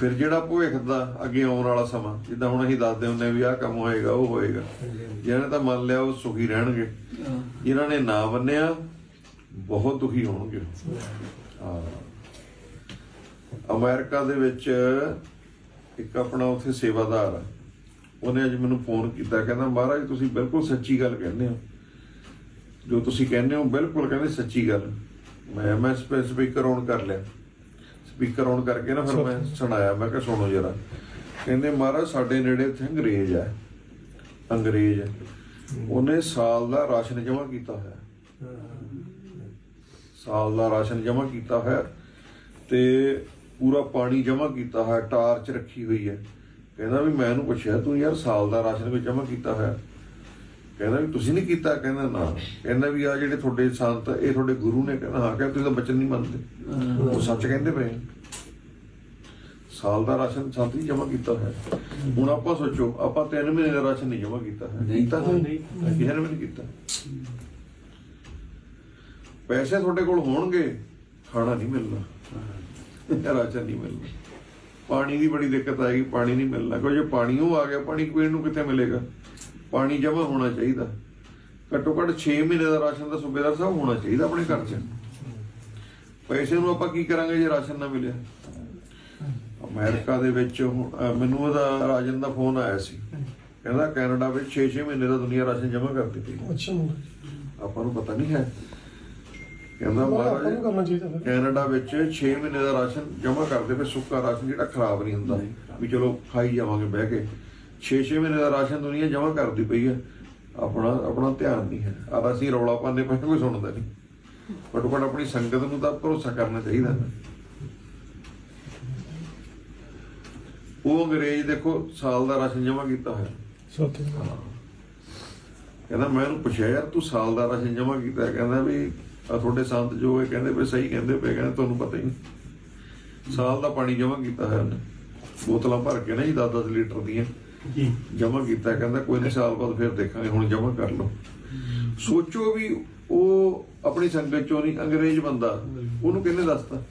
ਫਿਰ ਜਿਹੜਾ ਭਵਿੱਖ ਦਾ ਅੱਗੇ ਆਉਣ ਵਾਲਾ ਸਮਾਂ ਜਿੱਦਾਂ ਹੁਣ ਅਸੀਂ ਦੱਸਦੇ ਹੁੰਦੇ ਵੀ ਆਹ ਕੰਮ ਹੋਏਗਾ ਉਹ ਹੋਏਗਾ। ਜਿਹਨੇ ਤਾਂ ਮੰਨ ਲਿਆ ਉਹ ਸੁਖੀ ਰਹਿਣਗੇ। ਜਿਨ੍ਹਾਂ ਨੇ ਨਾ ਮੰਨਿਆ ਬਹੁਤ ਦੁਖੀ ਹੋਣਗੇ। ਅਮਰੀਕਾ ਦੇ ਵਿੱਚ ਇੱਕ ਆਪਣਾ ਉੱਥੇ ਸੇਵਾਦਾਰ ਆ। ਉਹਨੇ ਅੱਜ ਮੈਨੂੰ ਫੋਨ ਕੀਤਾ ਕਹਿੰਦਾ ਮਹਾਰਾਜ ਤੁਸੀਂ ਬਿਲਕੁਲ ਸੱਚੀ ਗੱਲ ਕਹਿੰਦੇ ਹੋ। ਜੋ ਤੁਸੀਂ ਕਹਿੰਦੇ ਹੋ ਬਿਲਕੁਲ ਕਹਿੰਦੇ ਸੱਚੀ ਗੱਲ। ਮੈਂ ਮੈਂ ਸਪੀਕਰ ਔਨ ਕਰ ਲਿਆ। ਸਪੀਕਰ ਔਨ ਕਰਕੇ ਨਾ ਫਿਰ ਮੈਂ ਸੁਣਾਇਆ ਮੈਂ ਕਿਹਾ ਸੁਣੋ ਜਰਾ। ਕਹਿੰਦੇ ਮਹਾਰਾਜ ਸਾਡੇ ਨੇੜੇ ਇੱਥੇ ਅੰਗਰੇਜ਼ ਹੈ। ਅੰਗਰੇਜ਼ ਉਹਨੇ ਸਾਲ ਦਾ ਰਾਸ਼ਨ ਜਮ੍ਹਾਂ ਕੀਤਾ ਹੋਇਆ। ਸਾਲ ਦਾ ਰਾਸ਼ਨ ਜਮ੍ਹਾਂ ਕੀਤਾ ਹੋਇਆ ਤੇ ਪੂਰਾ ਪਾਣੀ ਜਮ੍ਹਾਂ ਕੀਤਾ ਹੋਇਆ ਟਾਰਚ ਰੱਖੀ ਹੋਈ ਹੈ। ਕਹਿੰਦਾ ਵੀ ਮੈਂ ਇਹਨੂੰ ਪੁੱਛਿਆ ਤੂੰ ਯਾਰ ਸਾਲ ਦਾ ਰਾਸ਼ਨ ਵੀ ਜਮ੍ਹਾਂ ਕੀਤਾ ਹੋਇਆ? ਕਹਿੰਦਾ ਵੀ ਤੁਸੀਂ ਨਹੀਂ ਕੀਤਾ ਕਹਿੰਦਾ ਨਾ। ਕਹਿੰਦਾ ਵੀ ਆ ਜਿਹੜੇ ਤੁਹਾਡੇ ਸੰਤ ਇਹ ਤੁਹਾਡੇ ਗੁਰੂ ਨੇ ਕਹਿੰਦਾ ਹਾਂ ਕਹਿੰਦਾ ਤੁਸੀਂ ਤਾਂ ਬਚਨ ਨਹੀਂ ਮੰਨਦੇ। ਉਹ ਸੱਚ ਕਹਿੰਦੇ ਪਏ। ਸਾਲ ਦਾ ਰਾਸ਼ਨ ਸੰਤ ਹੀ ਜਮ੍ਹਾਂ ਕੀਤਾ ਹੋਇਆ। ਹੁਣ ਆਪਾਂ ਸੋਚੋ ਆਪਾਂ 3 ਮਹੀਨੇ ਦਾ ਰਾਸ਼ਨ ਨਹੀਂ ਜਮ੍ਹਾਂ ਕੀਤਾ ਹੈ ਨਹੀਂ, ਕੀਤਾ ਨਹੀਂ। ਕਿਸੇ ਨੇ ਨਹੀਂ ਕੀਤਾ। ਪੈਸੇ ਤੁਹਾਡੇ ਕੋਲ ਹੋਣਗੇ ਖਾਣਾ ਨਹੀਂ ਮਿਲਣਾ। ਰਾਸ਼ਨ ਨਹੀਂ ਮਿਲਣਾ। ਪਾਣੀ ਦੀ ਬੜੀ ਦਿੱਕਤ ਆਏਗੀ ਪਾਣੀ ਨਹੀਂ ਮਿਲਣਾ। ਕਿਉਂਕਿ ਜੇ ਪਾਣੀ ਉਹ ਆ ਗਿਆ ਪਾਣੀ ਪੀਣ ਨੂੰ ਕਿੱਥੇ ਮਿਲੇਗਾ? ਪਾਣੀ ਜਮ੍ਹਾਂ ਹੋਣਾ ਚਾਹੀਦਾ। ਘੱਟੋ ਘੱਟ 6 ਮਹੀਨੇ ਦਾ ਰਾਸ਼ਨ ਦਾ ਸੂਬੇਦਾਰ ਸਾਹਿਬ ਹੋਣਾ ਚਾਹੀਦਾ ਆਪਣੇ ਘਰ 'ਚ। ਪੈਸੇ ਨੂੰ ਆਪਾਂ ਕੀ ਕਰਾਂਗੇ ਜੇ ਰਾਸ਼ਨ ਨਾ ਮਿਲਿਆ? ਅਮਰੀਕਾ ਦੇ ਵਿੱਚ ਮੈਨੂੰ ਉਹਦਾ ਰਾਜਨ ਦਾ ਫੋਨ ਆਇਆ ਸੀ। ਕਹਿੰਦਾ ਕੈਨੇਡਾ ਵਿੱਚ 6-6 ਮਹੀਨੇ ਦਾ ਦੁਨੀਆ ਰਾਸ਼ਨ ਜਮ੍ਹਾਂ ਕਰਦੀ ਪਈ ਅੱਛਾ। ਆਪਾਂ ਨੂੰ ਪਤਾ ਨਹੀਂ ਹੈ। ਕਹਿੰਦਾ ਮਹਾਰਾਜ ਕੈਨੇਡਾ ਵਿੱਚ 6 ਮਹੀਨੇ ਦਾ ਰਾਸ਼ਨ ਜਮ੍ਹਾਂ ਕਰਦੇ ਪਏ ਸੁੱਕਾ ਰਾਸ਼ਨ ਜਿਹੜਾ ਖਰਾਬ ਨਹੀਂ ਹੁੰਦਾ। ਵੀ ਚਲੋ ਖਾਈ ਜਾਵਾਂਗੇ ਬਹਿ ਕੇ। 6-6 ਮਹੀਨੇ ਦਾ ਰਾਸ਼ਨ ਦੁਨੀਆ ਜਮ੍ਹਾਂ ਕਰਦੀ ਪਈ ਹੈ ਆਪਣਾ ਆਪਣਾ ਧਿਆਨ ਨਹੀਂ ਹੈ। ਆ ਅਸੀਂ ਰੌਲਾ ਪਾਉਂਦੇ ਪਏ ਕੋਈ ਸੁਣਦਾ ਨਹੀਂ। ਘੱਟ ਆਪਣੀ ਸੰਗਤ ਨੂੰ ਤਾਂ ਭਰੋਸਾ ਕਰਨਾ ਚਾਹੀਦਾ। ਉਹ ਅੰਗਰੇਜ਼ ਦੇਖੋ ਸਾਲ ਦਾ ਰਾਸ਼ਨ ਜਮ੍ਹਾਂ ਕੀਤਾ ਹੋਇਆ। ਸੋਤੇ ਕਹਿੰਦਾ ਮੈਂ ਉਹਨੂੰ ਪੁੱਛਿਆ ਯਾਰ ਤੂੰ ਸਾਲ ਦਾ ਰਾਸ਼ਨ ਜਮ੍ਹਾਂ ਕੀਤਾ? ਕਹਿੰਦਾ ਵੀ ਆ ਤੁਹਾਡੇ ਸੰਤ ਜੋ ਇਹ ਕਹਿੰਦੇ ਪਏ ਸਹੀ ਕਹਿੰਦੇ ਪਏ ਕਹਿੰਦੇ ਤੁਹਾਨੂੰ ਪਤਾ ਹੀ ਨਹੀਂ। ਸਾਲ ਦਾ ਪਾਣੀ ਜਮ੍ਹਾਂ ਕੀਤਾ ਹੋਇਆ ਉਹਨੇ। ਬੋਤਲਾਂ ਭਰ ਕੇ ਨਾ ਜੀ 10-10 ਲੀਟਰ ਦੀਆਂ। ਜੀ। ਜਮ੍ਹਾਂ ਕੀਤਾ। ਕਹਿੰਦਾ ਕੋਈ ਨਹੀਂ ਸਾਲ ਬਾਅਦ ਫਿਰ ਦੇਖਾਂਗੇ ਹੁਣ ਜਮ੍ਹਾਂ ਕਰ ਲਓ। ਸੋਚੋ ਵੀ ਉਹ ਆਪਣੀ ਸੰਗਤ ਚੋਂ ਨਹੀਂ ਅੰਗਰੇਜ਼ ਬੰਦਾ ਉਹਨੂੰ ਕਿਹਨੇ ਦੱਸਤਾ?